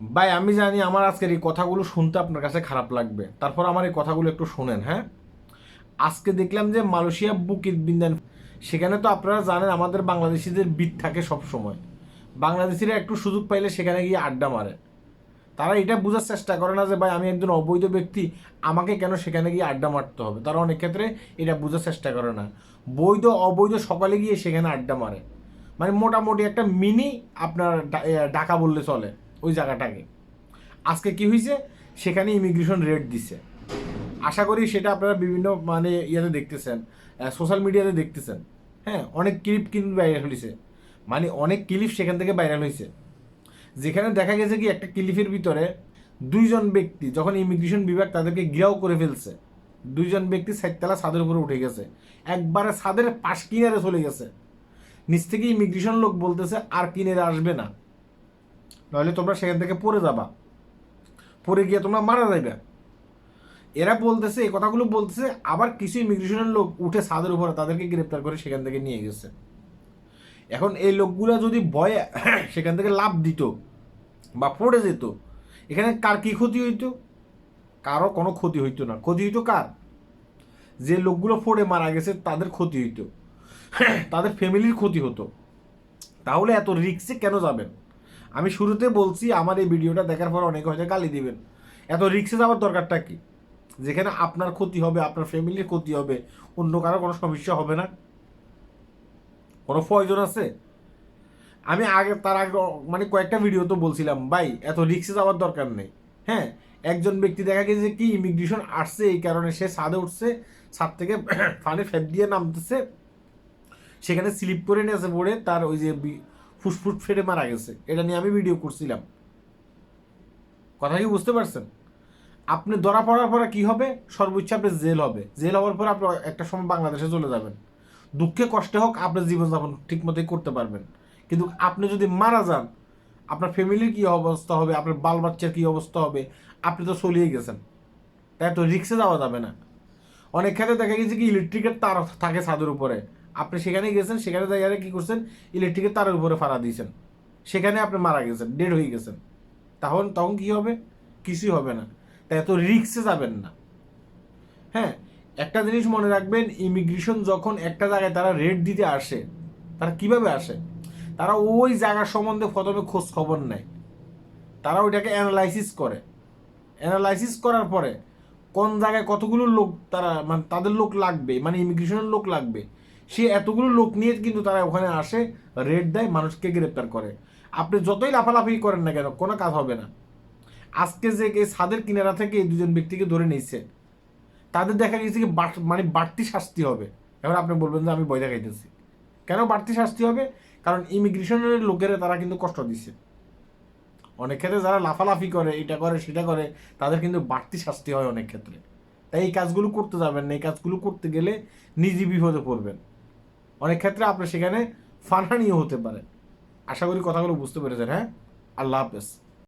ভাই, আমি জানি আমার আজকের এই কথাগুলো শুনতে আপনার কাছে খারাপ লাগবে। তারপর আমার এই কথাগুলো একটু শোনেন হ্যাঁ? আজকে দেখলাম যে মালয়েশিয়া বুকিত বিন্দান, সেখানে তো আপনারা জানেন আমাদের বাংলাদেশিদের বিট থাকে সব সময় বাংলাদেশিরা একটু সুযোগ পাইলে সেখানে গিয়ে আড্ডা মারে। তারা এটা বোঝার চেষ্টা করে না যে, ভাই, আমি একজন অবৈধ ব্যক্তি, আমাকে কেন সেখানে গিয়ে আড্ডা মারতে হবে? তারা অনেক ক্ষেত্রে এটা বোঝার চেষ্টা করে না। বৈধ, অবৈধ সকালে গিয়ে সেখানে আড্ডা মারে। মানে মোটামুটি একটা মিনি আপনার ডাকা বললে চলে। ওই জায়গাটাকে। আজকে কি হয়েছে সেখানে ইমিগ্রেশন রেট দিছে। আশা করি সেটা আপনারা বিভিন্ন মানে ইয়েতে দেখতেছেন সোশ্যাল মিডিয়াতে দেখতেছেন। হ্যাঁ অনেক ক্লিপ কিন্তু ভাইরাল হয়েছে মানে অনেক ক্লিপ সেখান থেকে ভাইরাল হয়েছে যেখানে দেখা গেছে কি, একটা ক্লিপের ভিতরে দুইজন ব্যক্তি যখন ইমিগ্রেশন বিভাগ তাদেরকে ঘিরাও করে ফেলছে, দুইজন ব্যক্তি সাইতলা ছাদের উপরে উঠে গেছে। একবারে ছাদের পাশ কিনারে চলে গেছে। নিচ থেকে ইমিগ্রেশন লোক বলতেছে, আর কিনারে আসবে না। নইলে তোমরা সেখান থেকে পড়ে যাবা। পড়ে গিয়ে তোমরা মারা যাইবে। এরা বলতেছে, এই কথাগুলো বলতেছে, আবার কিছু ইমিগ্রেশনের লোক উঠে ছাদের উপরে তাদেরকে গ্রেপ্তার করে সেখান থেকে নিয়ে গেছে। এখন এই লোকগুলা যদি ভয়ে সেখান থেকে লাভ দিত বা পড়ে যেত, এখানে কার কি ক্ষতি হইতো? কারও কোনো ক্ষতি হইতো না। ক্ষতি হইতো কার? যে লোকগুলো পড়ে মারা গেছে, তাদের ক্ষতি হইতো। তাদের ফ্যামিলির ক্ষতি হতো। তাহলে এত রিক্সে কেন যাবেন? আমি শুরুতে বলছি আমার এই ভিডিওটা দেখার পর অনেকে হয়তো গালি দিবেন। এত রিক্সে যাওয়ার দরকারটা কি? যেখানে আপনার ক্ষতি হবে, আপনার ফ্যামিলির ক্ষতি হবে, অন্য কারও কোনো সমস্যা হবে না। কোনো প্রয়োজন আছে? আমি আগে, তার আগে মানে কয়েকটা ভিডিও তো বলছিলাম, ভাই, এত রিক্সে যাওয়ার দরকার নেই। হ্যাঁ একজন ব্যক্তি দেখা গেছে কি ইমিগ্রেশন আসছে, এই কারণে সে ছাদে উঠছে, ছাদ থেকে ফানে ফেট দিয়ে নামতেছে। সেখানে স্লিপ করে নিয়েছে পড়ে, তার ওই যে ফুসফুস ফেটে মারা গেছে। এটা নিয়ে আমি ভিডিও করছিলাম। কথা কি বুঝতে পারছেন? আপনি ধরা পড়ার পরে কি হবে? সর্বোচ্চ আপনার জেল হবে। জেল হওয়ার পর আপনি একটা সময় বাংলাদেশে চলে যাবেন। দুঃখে কষ্টে হোক আপনার জীবনযাপন ঠিক মতোই করতে পারবেন। কিন্তু আপনি যদি মারা যান, আপনার ফ্যামিলির কী অবস্থা হবে? আপনার বাল বাচ্চার কী অবস্থা হবে? আপনি তো চলিয়ে গেছেন। তাই তো রিক্সে যাওয়া যাবে না। অনেক ক্ষেত্রে দেখা গেছে কি ইলেকট্রিকের তার থাকে ছাদের উপরে। আপনি সেখানে গেছেন, সেখানে জায়গায় কি করছেন ইলেকট্রিকের তারের উপরে ফাড়া দিয়েছেন। সেখানে আপনি মারা গেছেন ডেড হয়ে গেছেন। তখন তখন কি হবে? কিছুই হবে না। তাই এত রিক্সে যাবেন না। হ্যাঁ একটা জিনিস মনে রাখবেন ইমিগ্রেশন যখন একটা জায়গায় তারা রেট দিতে আসে, তারা কীভাবে আসে? তারা ওই জায়গার সম্বন্ধে প্রথমে খোঁজ খবর নেয়। তারা ওইটাকে অ্যানালাইসিস করে। অ্যানালাইসিস করার পরে কোন জায়গায় কতগুলো লোক তারা মানে তাদের লোক লাগবে মানে ইমিগ্রেশনের লোক লাগবে সে এতগুলো লোক নিয়ে কিন্তু তারা ওখানে আসে রেড দেয়, মানুষকে গ্রেপ্তার করে। আপনি যতই লাফালাফি করেন না কেন, কোনো কাজ হবে না। আজকে যে এই ছাদের কিনারা থেকে এই দুজন ব্যক্তিকে ধরে নিয়েছে, তাদের দেখা গেছে কি মানে বাড়তি শাস্তি হবে। এবার আপনি বলবেন যে আমি বই দেখাইতেছি। কেন বাড়তি শাস্তি হবে? কারণ ইমিগ্রেশনের লোকেরা তারা কিন্তু কষ্ট দিচ্ছে অনেক ক্ষেত্রে যারা লাফালাফি করে, এটা করে, সেটা করে, তাদের কিন্তু বাড়তি শাস্তি হয় অনেক ক্ষেত্রে। তাই এই কাজগুলো করতে যাবেন না, এই কাজগুলো করতে গেলে নিজে বিপদে পড়বেন। অনেক ক্ষেত্রে আপনার সেখানে ফানহানিও হতে পারে। আশা করি কথাগুলো বুঝতে পেরেছেন হ্যাঁ? আল্লাহ হাফেজ।